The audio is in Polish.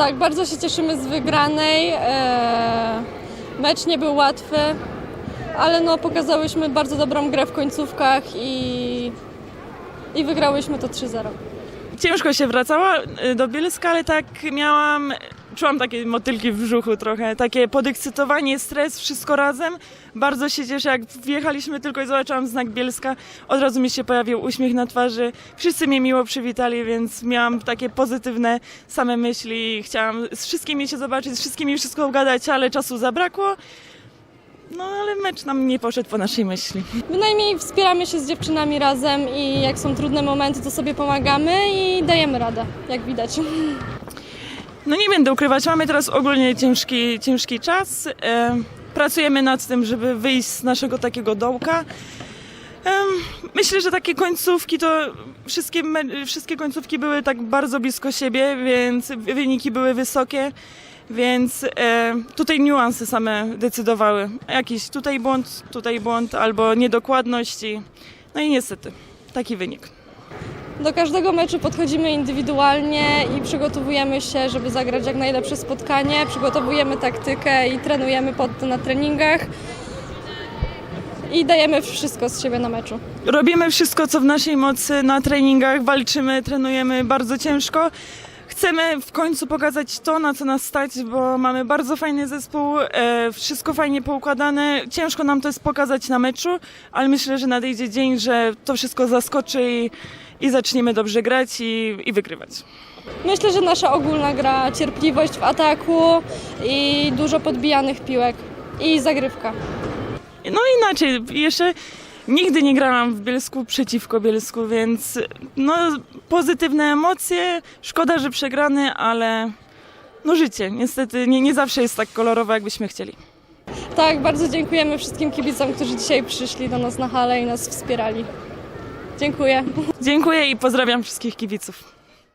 Tak, bardzo się cieszymy z wygranej. E, Mecz nie był łatwy, ale no, pokazałyśmy bardzo dobrą grę w końcówkach i, i wygrałyśmy to 3-0. Ciężko się wracała y, do Bielska, ale tak miałam, czułam takie motylki w brzuchu trochę, takie podekscytowanie, stres, wszystko razem. Bardzo się cieszę, jak wjechaliśmy tylko i zobaczyłam znak Bielska, od razu mi się pojawił uśmiech na twarzy. Wszyscy mnie miło przywitali, więc miałam takie pozytywne same myśli. Chciałam z wszystkimi się zobaczyć, z wszystkimi wszystko ugadać, ale czasu zabrakło. No ale mecz nam nie poszedł po naszej myśli. Bynajmniej wspieramy się z dziewczynami razem i jak są trudne momenty, to sobie pomagamy i dajemy radę, jak widać. No nie będę ukrywać, mamy teraz ogólnie ciężki, ciężki czas. E, pracujemy nad tym, żeby wyjść z naszego takiego dołka. Em, myślę, że takie końcówki to wszystkie, wszystkie końcówki były tak bardzo blisko siebie, więc wyniki były wysokie. Więc e, tutaj niuanse same decydowały. Jakiś tutaj błąd, tutaj błąd albo niedokładności. No i niestety taki wynik. Do każdego meczu podchodzimy indywidualnie i przygotowujemy się, żeby zagrać jak najlepsze spotkanie. Przygotowujemy taktykę i trenujemy pod to na treningach. I dajemy wszystko z siebie na meczu. Robimy wszystko, co w naszej mocy na treningach, walczymy, trenujemy bardzo ciężko. Chcemy w końcu pokazać to, na co nas stać, bo mamy bardzo fajny zespół, e, wszystko fajnie poukładane. Ciężko nam to jest pokazać na meczu, ale myślę, że nadejdzie dzień, że to wszystko zaskoczy i, i zaczniemy dobrze grać i, i wygrywać. Myślę, że nasza ogólna gra, cierpliwość w ataku i dużo podbijanych piłek i zagrywka. No inaczej, jeszcze nigdy nie grałam w Bielsku przeciwko Bielsku, więc no pozytywne emocje, szkoda, że przegrany, ale no życie, niestety nie, nie zawsze jest tak kolorowe, jakbyśmy chcieli. Tak, bardzo dziękujemy wszystkim kibicom, którzy dzisiaj przyszli do nas na halę i nas wspierali. Dziękuję. Dziękuję i pozdrawiam wszystkich kibiców.